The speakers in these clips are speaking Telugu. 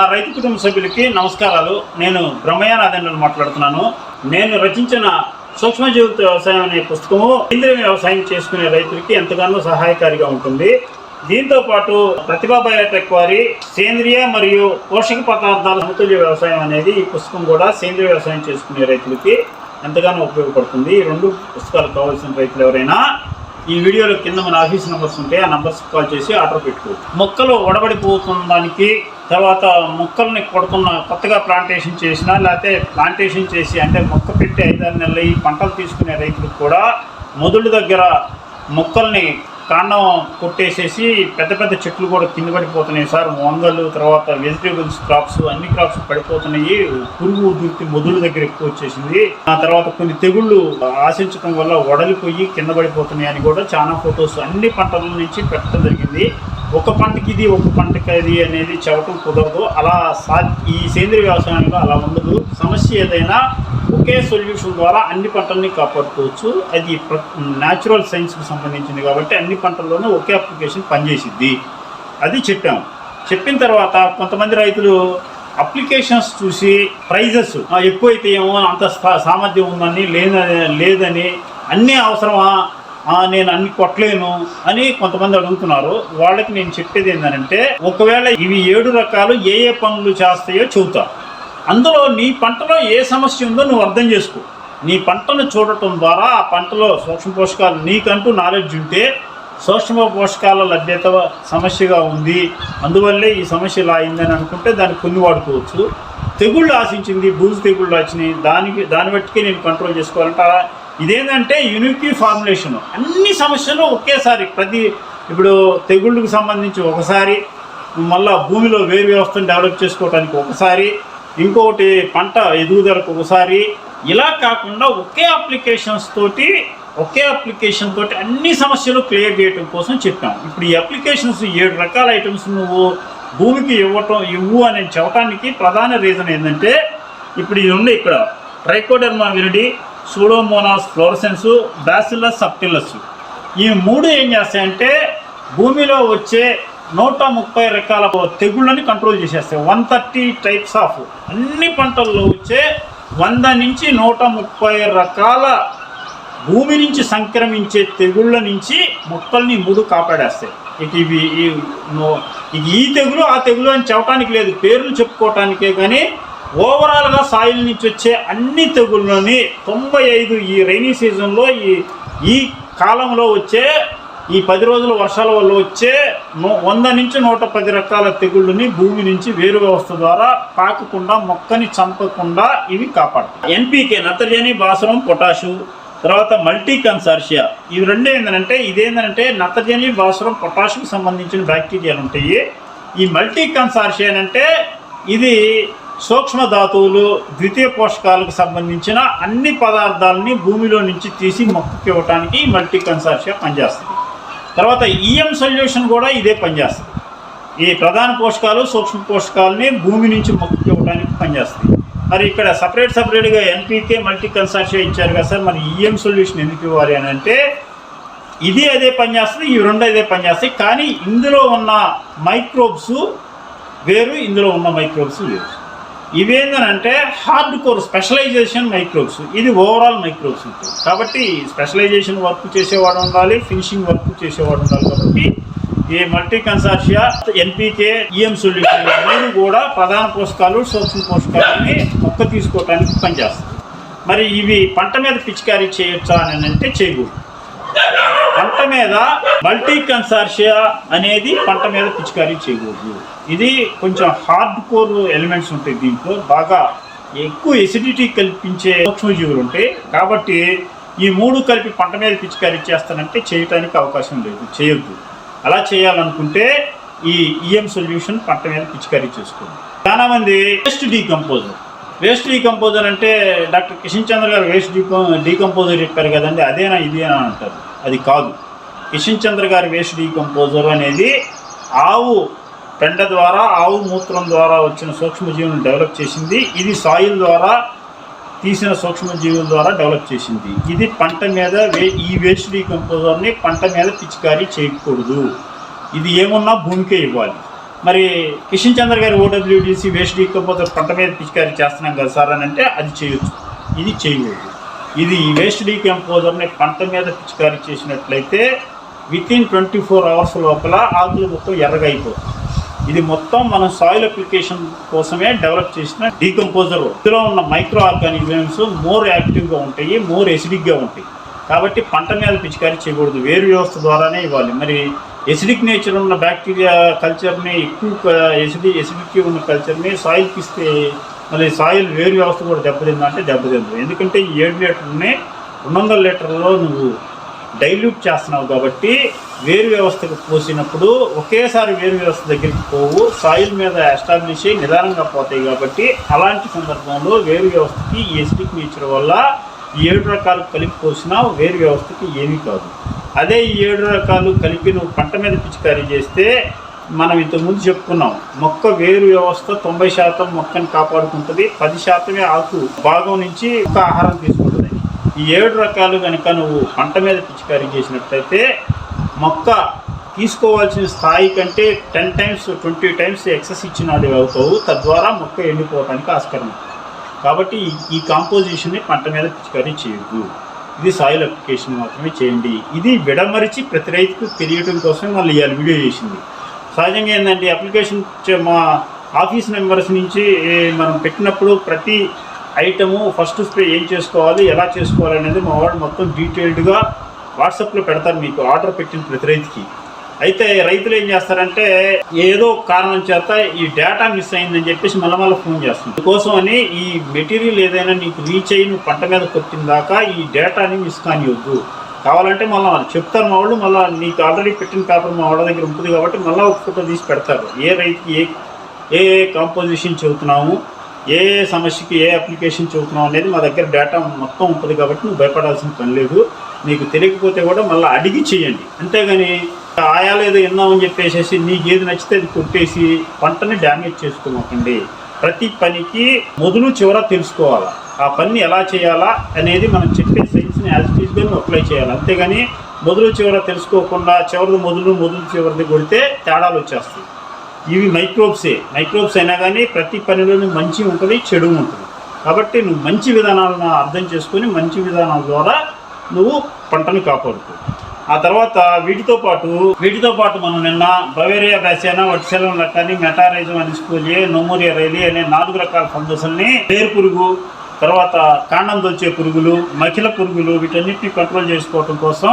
నా రైతు కుటుంబ సభ్యులకి నమస్కారాలు. నేను బ్రహ్మయ్యనాథన్ మాట్లాడుతున్నాను. నేను రచించిన సూక్ష్మజీవిత వ్యవసాయం అనే పుస్తకము సేంద్రియ వ్యవసాయం చేసుకునే రైతులకి ఎంతగానో సహాయకారిగా ఉంటుంది. దీంతో పాటు ప్రతిభా బయోటెక్ వారి సేంద్రియ మరియు పోషక పదార్థాల సమతుల్య వ్యవసాయం అనేది ఈ పుస్తకం కూడా సేంద్రియ వ్యవసాయం చేసుకునే రైతులకి ఎంతగానో ఉపయోగపడుతుంది. ఈ రెండు పుస్తకాలు కావాల్సిన రైతులు ఎవరైనా ఈ వీడియోలో కింద మన ఆఫీస్ నెంబర్స్ ఉంటాయి. ఆ నెంబర్స్ కాల్ చేసి ఆర్డర్ పెట్టుకోవచ్చు. మొక్కలు వడబడిపోతున్న దానికి తర్వాత మొక్కల్ని కొడుతున్న కొత్తగా ప్లాంటేషన్ చేసినా లేకపోతే ప్లాంటేషన్ చేసి అంటే మొక్క పెట్టి ఐదారు నెలలు ఈ పంటలు తీసుకునే రైతులకు కూడా మొదలు దగ్గర మొక్కల్ని కాండం కొట్టేసేసి పెద్ద పెద్ద చెట్లు కూడా కింద పడిపోతున్నాయి సార్. వంగలు తర్వాత వెజిటేబుల్స్ క్రాప్స్ అన్ని క్రాప్స్ పడిపోతున్నాయి. పురుగు ఉధృతి మొదలు దగ్గర ఎక్కువ వచ్చేసింది. ఆ తర్వాత కొన్ని తెగుళ్ళు ఆశించడం వల్ల వడలిపోయి కింద పడిపోతున్నాయి అని కూడా చాలా ఫొటోస్ అన్ని పంటల నుంచి పెట్టడం జరిగింది. ఒక పంటకి ఇది ఒక పంటకి అది అనేది చెప్పటం కుదరదు. అలా సా ఈ సేంద్రియ వ్యవసాయంలో అలా ఉండదు. సమస్య ఏదైనా ఒకే సొల్యూషన్ ద్వారా అన్ని పంటల్ని కాపాడుకోవచ్చు. అది న్యాచురల్ సైన్స్కి సంబంధించింది కాబట్టి అన్ని పంటల్లోనూ ఒకే అప్లికేషన్ పనిచేసిద్ది. అది చెప్పాము చెప్పిన తర్వాత కొంతమంది రైతులు అప్లికేషన్స్ చూసి ప్రైజెస్ ఎక్కువైతే ఏమో అంత సామర్థ్యం ఉందని లేదని లేదని అన్నీ అవసరమా? నేను అన్ని కొట్టలేను అని కొంతమంది అడుగుతున్నారు. వాళ్ళకి నేను చెప్పేది ఏంటంటే ఒకవేళ ఇవి ఏడు రకాలు ఏ ఏ పనులు చేస్తాయో చెబుతా. అందులో నీ పంటలో ఏ సమస్య ఉందో నువ్వు అర్థం చేసుకో. నీ పంటను చూడటం ద్వారా ఆ పంటలో సూక్ష్మ పోషకాలు నీకంటూ నాలెడ్జ్ ఉంటే సూక్ష్మ పోషకాల లభ్యత సమస్యగా ఉంది. అందువల్లే ఈ సమస్య ఇలా అయిందని అనుకుంటే దాన్ని కొన్ని వాడుకోవచ్చు. తెగుళ్ళు ఆశించింది బూజు తెగుళ్ళు వచ్చినాయి. దానికి దాన్ని బట్టికే నేను కంట్రోల్ చేసుకోవాలంటే ఇదేంటంటే యూనిటీ ఫార్ములేషన్. అన్ని సమస్యలు ఒకేసారి ప్రతి ఇప్పుడు తెగుళ్ళకు సంబంధించి ఒకసారి మళ్ళీ భూమిలో వేరు వ్యవస్థను డెవలప్ చేసుకోవడానికి ఒకసారి ఇంకొకటి పంట ఎదుగుదలకు ఒకసారి ఇలా కాకుండా ఒకే అప్లికేషన్స్ తోటి ఒకే అప్లికేషన్ తోటి అన్ని సమస్యలు క్లియర్ చేయడం కోసం చెప్పాం. ఇప్పుడు ఈ అప్లికేషన్స్ ఏడు రకాల ఐటమ్స్ నువ్వు భూమికి ఇవ్వటం ఇవ్వు అని చెప్పడానికి ప్రధాన రీజన్ ఏంటంటే ఇప్పుడు ఇది ఉంది ఇక్కడ Trichoderma viride Pseudomonas fluorescens Bacillus subtilis ఈ మూడు ఏం చేస్తాయంటే భూమిలో వచ్చే నూట ముప్పై రకాల తెగుళ్ళని కంట్రోల్ చేసేస్తాయి. వన్ థర్టీ టైప్స్ ఆఫ్ అన్ని పంటల్లో వచ్చే వంద నుంచి నూట ముప్పై రకాల భూమి నుంచి సంక్రమించే తెగుళ్ళ నుంచి మొక్కల్ని మూడు కాపాడేస్తాయి. ఇక ఇవి ఈ ఈ తెగులు ఆ తెగులు అని చెప్పడానికి లేదు. పేర్లు చెప్పుకోవటానికే కానీ ఓవరాల్గా సాయిల్ నుంచి వచ్చే అన్ని తెగుళ్ళని తొంభై ఐదు ఈ రైనీ సీజన్లో ఈ ఈ కాలంలో వచ్చే ఈ పది రోజుల వర్షాల వల్ల వచ్చే వంద నుంచి నూట పది రకాల తెగుళ్ళని భూమి నుంచి వేరు వ్యవస్థ ద్వారా పాకకుండా మొక్కని చంపకుండా ఇవి కాపాడతాయి. ఎన్పికే నత్రజని భాస్వరం పొటాషు తర్వాత మల్టీ కన్సార్షియా ఇవి రెండు ఏంటంటే ఇదేంటంటే నత్రజని భాస్వరం పొటాషుకు సంబంధించిన బ్యాక్టీరియాలు ఉంటాయి. ఈ మల్టీ కన్సార్షియా అంటే ఇది సూక్ష్మ ధాతువులు ద్వితీయ పోషకాలకు సంబంధించిన అన్ని పదార్థాలని భూమిలో నుంచి తీసి మొక్కకి ఇవ్వటానికి మల్టీ కన్సార్షియా పనిచేస్తుంది. తర్వాత ఈఎం సొల్యూషన్ కూడా ఇదే పనిచేస్తుంది. ఈ ప్రధాన పోషకాలు సూక్ష్మ పోషకాలని భూమి నుంచి మొక్కకి ఇవ్వడానికి పనిచేస్తాయి మరి ఇక్కడ సపరేట్ సపరేట్గా ఎన్పీకే మల్టీ కన్సార్షియా ఇచ్చారు కదా సార్ మరి ఈఎం సొల్యూషన్ ఎందుకు ఇవ్వాలి అని అంటే ఇది అదే పనిచేస్తుంది ఈ రెండు అదే పనిచేస్తాయి కానీ ఇందులో ఉన్న మైక్రోబ్స్ వేరు ఇందులో ఉన్న మైక్రోబ్స్ వేరు. ఇవేందనంటే హార్డ్ కోర్ స్పెషలైజేషన్ మైక్రోబ్స్ ఇది ఓవరాల్ మైక్రోబ్స్ ఉంటుంది కాబట్టి స్పెషలైజేషన్ వర్క్ చేసేవాడు ఉండాలి ఫినిషింగ్ వర్క్ చేసేవాడు ఉండాలి కాబట్టి ఈ multi consortia NPK EM solution మూడు కూడా ప్రధాన పోషకాలు సూక్ష్మ పోషకాలని మొక్క తీసుకోవడానికి పనిచేస్తాయి. మరి ఇవి పంట మీద పిచికారీ చేయొచ్చా అని అంటే చేయకూడదు. పంట మీద మల్టీ కన్సార్షియా అనేది పంట మీద పిచికారీ చేయకూడదు. ఇది కొంచెం హార్డ్ కోర్ ఎలిమెంట్స్ ఉంటాయి దీంట్లో. బాగా ఎక్కువ ఎసిడిటీ కల్పించే సూక్ష్మజీవులు ఉంటాయి కాబట్టి ఈ మూడు కలిపి పంట మీద పిచికారీ చేస్తానంటే చేయటానికి అవకాశం లేదు. చేయొద్దు. అలా చేయాలనుకుంటే ఈ ఈఎం సొల్యూషన్ పంట మీద పిచికారీ చేసుకోండి. చాలామంది వేస్ట్ డీకంపోజర్ వేస్ట్ డీకంపోజర్ అంటే డాక్టర్ కిషన్ చంద్ర గారు వేస్ట్ డీకం డీకంపోజర్ చెప్పారు కదండి అదేనా ఇదేనా అని అంటారు. అది కాదు. కిషన్ చంద్ర గారి వేస్ట్ డీకంపోజర్ అనేది ఆవు పెండ ద్వారా ఆవు మూత్రం ద్వారా వచ్చిన సూక్ష్మజీవులను డెవలప్ చేసింది. ఇది సాయిల్ ద్వారా తీసిన సూక్ష్మజీవుల ద్వారా డెవలప్ చేసింది. ఇది పంట మీద వే ఈ వేస్ట్ డీకంపోజర్ని పంట మీద పిచికారీ చేయకూడదు. ఇది ఏమున్నా భూమికే ఇవ్వాలి. మరి కిషన్ చంద్ర గారి ఓడబ్ల్యూడిసి వేస్ట్ డీకంపోజర్ పంట మీద పిచికారీ చేస్తున్నాం కదా సార్ అని అంటే అది చేయొచ్చు. ఇది చేయకూడదు. ఇది వేస్ట్ డీకంపోజర్ని పంట మీద పిచికారీ చేసినట్లయితే within twenty four hours లోపల ఆకులు మొత్తం ఎర్రగా అయిపోతుంది ఇది మొత్తం మనం సాయిల్ అప్లికేషన్ కోసమే డెవలప్ చేసిన డీకంపోజర్ ఇందులో ఉన్న మైక్రో ఆర్గానిజమ్స్ మోర్ యాక్టివ్గా ఉంటాయి మోర్ ఎసిడిక్గా ఉంటాయి. కాబట్టి పంట మీద పిచికారీ చేయకూడదు. వేరు వ్యవస్థ ద్వారానే ఇవ్వాలి. మరి ఎసిడిక్ నేచర్ ఉన్న బ్యాక్టీరియా కల్చర్ని ఎక్కువ ఎసిడి ఎసిడిక్ ఉన్న కల్చర్ని సాయిల్కి ఇస్తే మళ్ళీ సాయిల్ వేరు వ్యవస్థ కూడా దెబ్బతిందంటే దెబ్బతింది. ఎందుకంటే ఈ ఏడు లీటర్ని రెండు వందల లీటర్లలో నువ్వు డైల్యూట్ చేస్తున్నావు కాబట్టి వేరు వ్యవస్థకు పోసినప్పుడు ఒకేసారి వేరు వ్యవస్థ దగ్గరికి పోవు సాయిల్ మీద ఎస్టాబ్లిష్ అయ్యి నిదానంగా పోతాయి కాబట్టి అలాంటి సందర్భంలో వేరు వ్యవస్థకి ఈ ఎసిడిక్ నేచర్ వల్ల ఈ ఏడు రకాలు కలిపి పోసినా వేరు వ్యవస్థకి ఏమీ కాదు. అదే ఈ ఏడు రకాలు కలిపి నువ్వు పంట మీద పిచికారీ చేస్తే మనం ఇంతకుముందు చెప్పుకున్నాం మొక్క వేరు వ్యవస్థ తొంభై శాతం మొక్కని కాపాడుకుంటుంది పది శాతమే ఆకు భాగం నుంచి ఒక ఆహారం తీసుకుంటుంది. ఈ ఏడు రకాలు కనుక నువ్వు పంట మీద పిచికారీ చేసినట్లయితే మొక్క తీసుకోవాల్సిన స్థాయి కంటే ten times twenty times excess ఇచ్చినవి అవుతావు తద్వారా మొక్క ఎండిపోవడానికి ఆస్కారం ఉంది. కాబట్టి ఈ- కాంపోజిషన్ని పంట మీద పిచికారీ చేయదు ఇది సాయిల్ అప్లికేషన్ మాత్రమే చేయండి. ఇది విడమరిచి ప్రతి రైతుకు తెలియటం కోసమే మళ్ళీ ఇవాళ వీడియో చేసింది. సహజంగా ఏంటంటే అప్లికేషన్ చే- మా ఆఫీస్ మెంబర్స్ నుంచి మనం పెట్టినప్పుడు ప్రతి ఐటము ఫస్ట్ స్ప్రే ఏం చేసుకోవాలి ఎలా చేసుకోవాలి అనేది మా వాడు మొత్తం డీటెయిల్డ్గా వాట్సాప్లో పెడతారు మీకు ఆర్డర్ పెట్టిన ప్రతి రైతుకి. అయితే రైతులు ఏం చేస్తారంటే ఏదో కారణం చేత ఈ డేటా మిస్ అయిందని చెప్పేసి మళ్ళీ మళ్ళీ ఫోన్ చేస్తుంది అందుకోసం అని ఈ మెటీరియల్ ఏదైనా నీకు రీచ్ అయ్యి నువ్వు పంట మీద కొట్టిన దాకా ఈ డేటాని మిస్ కానివద్దు కావాలంటే మళ్ళీ వాళ్ళు చెప్తారు మా వాళ్ళు మళ్ళీ నీకు ఆల్రెడీ పెట్టిన పేపర్ మా వాళ్ళ దగ్గర ఉంటుంది కాబట్టి మళ్ళీ ఒక ఫోటో తీసి పెడతారు. ఏ రైతుకి ఏ ఏ ఏ కాంపోజిషన్ చెబుతున్నాము ఏ ఏ సమస్యకి ఏ అప్లికేషన్ చెబుతున్నాం అనేది మా దగ్గర డేటా మొత్తం ఉంటుంది కాబట్టి నువ్వు భయపడాల్సిన పని లేదు. నీకు తెలియకపోతే కూడా మళ్ళీ అడిగి చేయండి అంతేగాని ఆయాలు ఏదో విన్నామని చెప్పేసేసి నీకు ఏది నచ్చితే అది కొట్టేసి పంటని డ్యామేజ్ చేసుకోమాకండి ప్రతి పనికి మొదలు చివర తెలుసుకోవాలా. ఆ పని ఎలా చేయాలా అనేది మనం చెప్పేసి సైన్స్ని యాజ్ టీజ్గా అప్లై చేయాలి. అంతేగాని మొదలు చివర తెలుసుకోకుండా చివరిది మొదలు మొదలు చివరిది కొడితే తేడాలు వచ్చేస్తాయి. ఇవి మైక్రోబ్సే మైక్రోబ్స్ అయినా కానీ ప్రతి పనిలోనూ మంచి ఉంటుంది చెడు ఉంటుంది. కాబట్టి నువ్వు మంచి విధానాలను అర్థం చేసుకొని మంచి విధానాల ద్వారా నువ్వు పంటను కాపాడుకో. ఆ తర్వాత వీటితో పాటు వీటితో పాటు మనం నిన్న బవేరియా బ్యాసియానా వట్సెలం లక్కని మెటారైజం అనిస్కోలియే నోమోరియా రైలి అనే నాలుగు రకాల ఫంగస్ని పేరు పురుగు తర్వాత కాండం దొచ్చే పురుగులు మకిల పురుగులు వీటన్నిటిని కంట్రోల్ చేసుకోవటం కోసం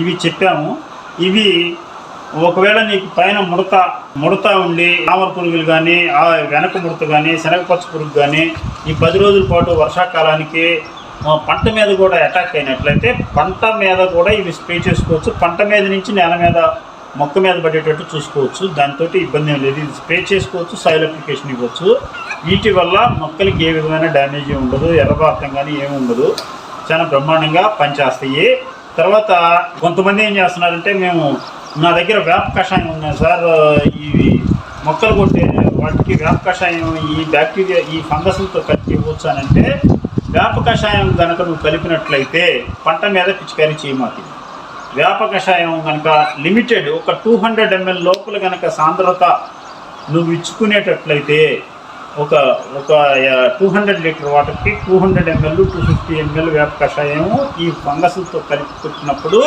ఇవి చెప్పాము. ఇవి ఒకవేళ నీకు పైన ముడత ముడత ఉండి ఆమర పురుగులు కానీ ఆ వెనక ముడత కానీ శనగపచ్చ పురుగు కానీ ఈ పది రోజుల పాటు వర్షాకాలానికి పంట మీద కూడా అటాక్ అయినట్లయితే పంట మీద కూడా ఇవి స్ప్రే చేసుకోవచ్చు. పంట మీద నుంచి నేల మీద మొక్క మీద పడేటట్టు చూసుకోవచ్చు. దాంతో ఇబ్బంది ఏం లేదు. ఇది స్ప్రే చేసుకోవచ్చు సాయిల్ అప్లికేషన్ ఇవ్వచ్చు. వీటి వల్ల మొక్కలకి ఏ విధమైన డ్యామేజ్ ఉండదు ఎర్రబారతం కానీ ఏమి ఉండదు. చాలా బ్రహ్మాండంగా పనిచేస్తాయి. తర్వాత కొంతమంది ఏం చేస్తున్నారంటే మేము నా దగ్గర వేప కషాయం ఉన్నాయి సార్. ఇవి మొక్కలు కొట్టే వాటికి వేప కషాయం ఈ బ్యాక్టీరియా ఈ ఫంగస్లతో కలిపి ఇవ్వచ్చు అని అంటే వేప కషాయం కనుక నువ్వు కలిపినట్లయితే పంట మీద పిచికారీ చేయమాకి. వేప కషాయం కనుక లిమిటెడ్ ఒక టూ హండ్రెడ్ ఎంఎల్ లోపల కనుక సాంద్రత నువ్వు ఇచ్చుకునేటట్లయితే ఒక ఒక టూ హండ్రెడ్ లీటర్ వాటర్కి two hundred ML two fifty ML వేప కషాయం ఈ ఫంగస్లతో కలిపి కొట్టినప్పుడు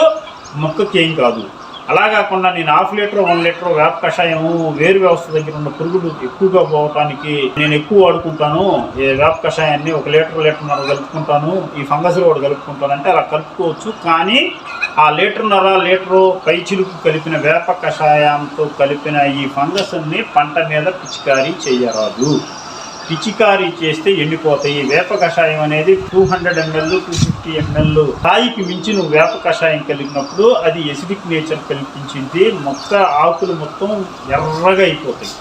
మొక్కకి ఏం కాదు. అలా కాకుండా నేను హాఫ్ లీటర్ వన్ లీటర్ వేప కషాయము వేరు వ్యవస్థ దగ్గర ఉన్న పురుగులు ఎక్కువగా పోవటానికి నేను ఎక్కువ వాడుకుంటాను. ఈ వేప కషాయాన్ని ఒక లీటర్ లీటర్న్నర కలుపుకుంటాను. ఈ ఫంగస్ కూడా కలుపుకుంటాను అంటే అలా కలుపుకోవచ్చు. కానీ ఆ లీటర్న్నర లీటరు పై చిలుకు కలిపిన వేప కషాయంతో కలిపిన ఈ ఫంగస్ని పంట మీద పిచికారీ చేయరాదు. పిచికారీ చేస్తే ఎండిపోతాయి. వేప కషాయం అనేది two hundred ML two fifty ML కాయికి మించి నువ్వు వేప కషాయం కలిపినప్పుడు అది ఎసిడిక్ నేచర్ కల్పించింది. మొక్క ఆకులు మొత్తం ఎర్రగా అయిపోతాయి.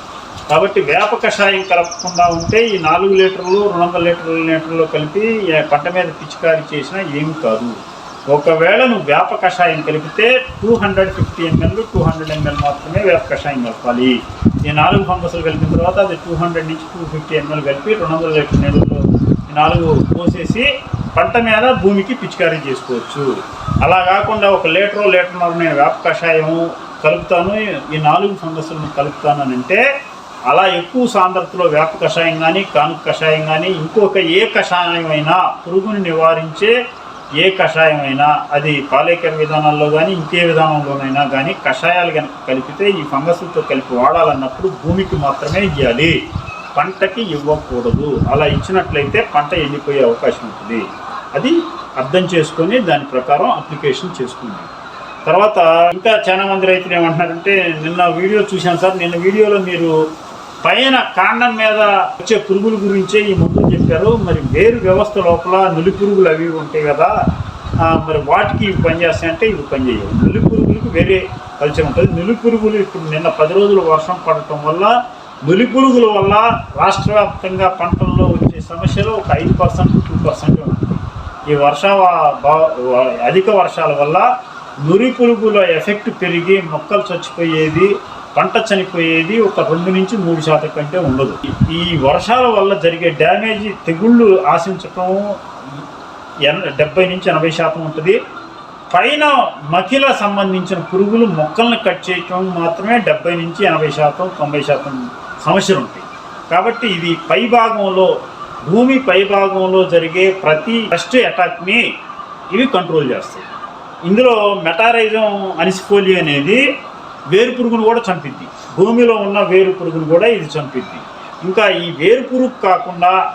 కాబట్టి వేప కషాయం కలపకుండా ఉంటే ఈ నాలుగు లీటర్లు రెండు వందల లీటర్ల లీటర్లు కలిపి పంట మీద పిచికారీ చేసినా ఏమి కాదు. ఒకవేళ నువ్వు వేప కషాయం కలిపితే two hundred fifty ML two hundred ML మాత్రమే వేప కషాయం కలపాలి. ఈ నాలుగు ఫంగస్లు కలిపిన తర్వాత అది టూ హండ్రెడ్ నుంచి టూ ఫిఫ్టీ ఎంఎల్ కలిపి రెండు వందల లీటర్ నీళ్ళలో ఈ నాలుగు పోసేసి పంట మీద భూమికి పిచికారీ చేసుకోవచ్చు. అలా కాకుండా ఒక లీటర్ లీటర్న్నర నేను వేప కషాయము కలుపుతాను. ఈ నాలుగు ఫంగస్లను కలుపుతాను అని అంటే అలా ఎక్కువ సాంద్రతలో వేప కషాయం కానీ కానుక కషాయం కానీ ఇంకొక ఏ కషాయం అయినా పురుగుని నివారించే ఏ కషాయమైనా అది పాలేకర్ విధానాల్లో కానీ ఇంకే విధానంలోనైనా కానీ కషాయాలు కనుక కలిపితే ఈ ఫంగస్లతో కలిపి వాడాలన్నప్పుడు భూమికి మాత్రమే ఇవ్వాలి పంటకి ఇవ్వకూడదు. అలా ఇచ్చినట్లయితే పంట ఎండిపోయే అవకాశం ఉంటుంది. అది అర్థం చేసుకొని దాని ప్రకారం అప్లికేషన్ చేసుకుంది తర్వాత ఇంకా చాలా మంది రైతులు ఏమంటున్నారంటే నిన్న వీడియో చూశాను సార్. నిన్న వీడియోలో మీరు పైన కాండం మీద వచ్చే పురుగుల గురించే ఈ ముందు చెప్పారు మరి వేరు వ్యవస్థ లోపల నులి పురుగులు అవి ఉంటాయి కదా మరి వాటికి ఇవి పనిచేస్తాయంటే ఇవి పనిచేయవు. నులి పురుగులకు వేరే కల్చర్ ఉంటుంది. నులి పురుగులు ఇప్పుడు నిన్న పది రోజులు వర్షం పడటం వల్ల నులి పురుగుల వల్ల రాష్ట్ర వ్యాప్తంగా పంటల్లో వచ్చే సమస్యలు ఒక ఐదు పర్సెంట్ టూ పర్సెంట్ ఉంటుంది ఈ వర్ష అధిక వర్షాల వల్ల నురి పురుగుల ఎఫెక్ట్ పెరిగి మొక్కలు చచ్చిపోయేది పంట చనిపోయేది ఒక రెండు నుంచి మూడు శాతం కంటే ఉండదు. ఈ వర్షాల వల్ల జరిగే డ్యామేజ్ తెగుళ్ళు ఆశించటం ఎన డెబ్బై నుంచి ఎనభై శాతం ఉంటుంది. పైన మకిల సంబంధించిన పురుగులు మొక్కల్ని కట్ చేయటం మాత్రమే డెబ్బై నుంచి ఎనభై శాతం తొంభై శాతం సమస్యలు ఉంటాయి. కాబట్టి ఇది పై భాగంలో భూమి పై భాగంలో జరిగే ప్రతి ఫస్ట్ అటాక్ని ఇవి కంట్రోల్ చేస్తాయి. ఇందులో మెటారైజం అనిసిపోలి అనేది వేరు పురుగును కూడా చంపిద్ది భూమిలో ఉన్న వేరు పురుగును కూడా ఇది చంపిద్ది ఇంకా ఈ వేరు పురుగు కాకుండా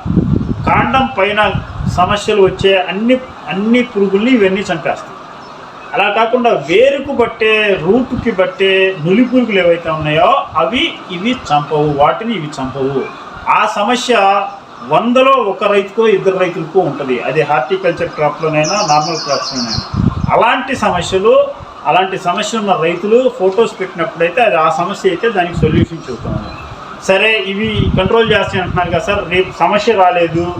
కాండం పైన సమస్యలు వచ్చే అన్ని అన్ని పురుగుల్ని ఇవన్నీ చంపేస్తాయి. అలా కాకుండా వేరుకు బట్టే రూట్కి బట్టే నులి పురుగులు ఏవైతే ఉన్నాయో అవి ఇవి చంపవు వాటిని ఇవి చంపవు. ఆ సమస్య వందలో ఒక రైతుకో ఇద్దరు రైతులకో ఉంటుంది. అది హార్టికల్చర్ క్రాప్లోనైనా నార్మల్ క్రాప్స్లోనైనా. అలాంటి సమస్యలు అలాంటి సమస్య ఉన్న రైతులు ఫొటోస్ పెట్టినప్పుడైతే అది ఆ సమస్య అయితే దానికి సొల్యూషన్ చెబుతున్నాను సరే ఇవి కంట్రోల్ చేస్తాయి అంటున్నారు కదా సార్. రేపు సమస్య రాలేదు.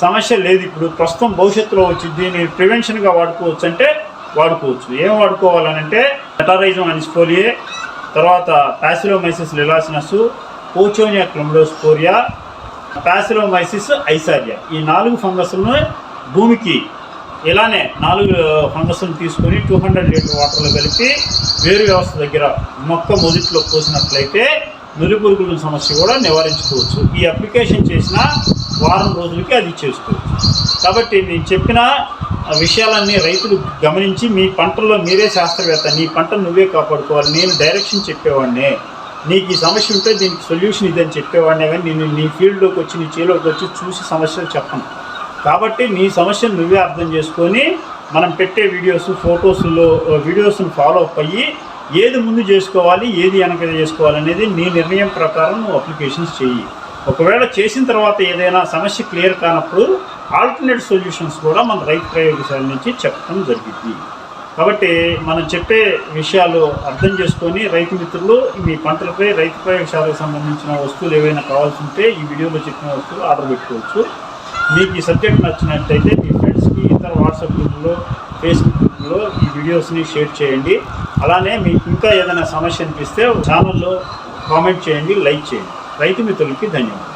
సమస్య లేదు ఇప్పుడు. ప్రస్తుతం భవిష్యత్తులో వచ్చింది. నేను ప్రివెన్షన్గా వాడుకోవచ్చు అంటే వాడుకోవచ్చు. ఏం వాడుకోవాలనంటే మెటారైజం అనిస్పోలియే తర్వాత ప్యాసిలోమైసిస్ లిలాసినస్ పోచోనియా క్లమ్డోస్పోరియా ప్యాసిలోమైసిస్ ఐసారియా. ఈ నాలుగు ఫంగస్లను భూమికి ఇలానే నాలుగు ఫంగస్లు తీసుకొని టూ హండ్రెడ్ లీటర్ వాటర్లో కలిపి వేరు వ్యవస్థ దగ్గర మొక్క మొదట్లో పోసినట్లయితే నులిపురుగుల సమస్య కూడా నివారించుకోవచ్చు. ఈ అప్లికేషన్ చేసిన వారం రోజులకి అది చేసుకోవచ్చు కాబట్టి నేను చెప్పిన విషయాలన్నీ రైతులు గమనించి మీ పంటల్లో మీరే శాస్త్రవేత్త నీ పంట నువ్వే కాపాడుకోవాలి నేను డైరెక్షన్ చెప్పేవాడినే. నీకు ఈ సమస్య ఉంటే దీనికి సొల్యూషన్ ఇదని చెప్పేవాడినే కానీ నేను నీ ఫీల్డ్లోకి వచ్చి నీ చేలోకి వచ్చి చూసి సమస్యలు చెప్పను. కాబట్టి నీ సమస్యను నువ్వే అర్థం చేసుకొని మనం పెట్టే వీడియోస్ ఫొటోస్లో వీడియోస్ని ఫాలో అప్ అయ్యి ఏది ముందు చేసుకోవాలి ఏది వెనక చేసుకోవాలి అనేది నీ నిర్ణయం ప్రకారం నువ్వు అప్లికేషన్స్ చెయ్యి. ఒకవేళ చేసిన తర్వాత ఏదైనా సమస్య క్లియర్ కానప్పుడు ఆల్టర్నేట్ సొల్యూషన్స్ కూడా మన రైతు ప్రయోగశాల నుంచి చెప్పడం జరిగింది. కాబట్టి మనం చెప్పే విషయాలు అర్థం చేసుకొని రైతు మిత్రులు మీ పంటలపై రైతు ప్రయోగశాలకు సంబంధించిన వస్తువులు ఏవైనా కావాల్సి ఉంటే ఈ వీడియోలో చెప్పిన వస్తువులు ఆర్డర్ పెట్టుకోవచ్చు. మీకు ఈ సబ్జెక్ట్ నచ్చినట్టయితే మీ ఫ్రెండ్స్కి ఇతర వాట్సాప్ గ్రూప్లో ఫేస్బుక్ గ్రూప్లో ఈ వీడియోస్ని షేర్ చేయండి. అలానే మీకు ఇంకా ఏదైనా సమస్య అనిపిస్తే ఛానల్లో కామెంట్ చేయండి లైక్ చేయండి. రైతు మిత్రులకి ధన్యవాదాలు.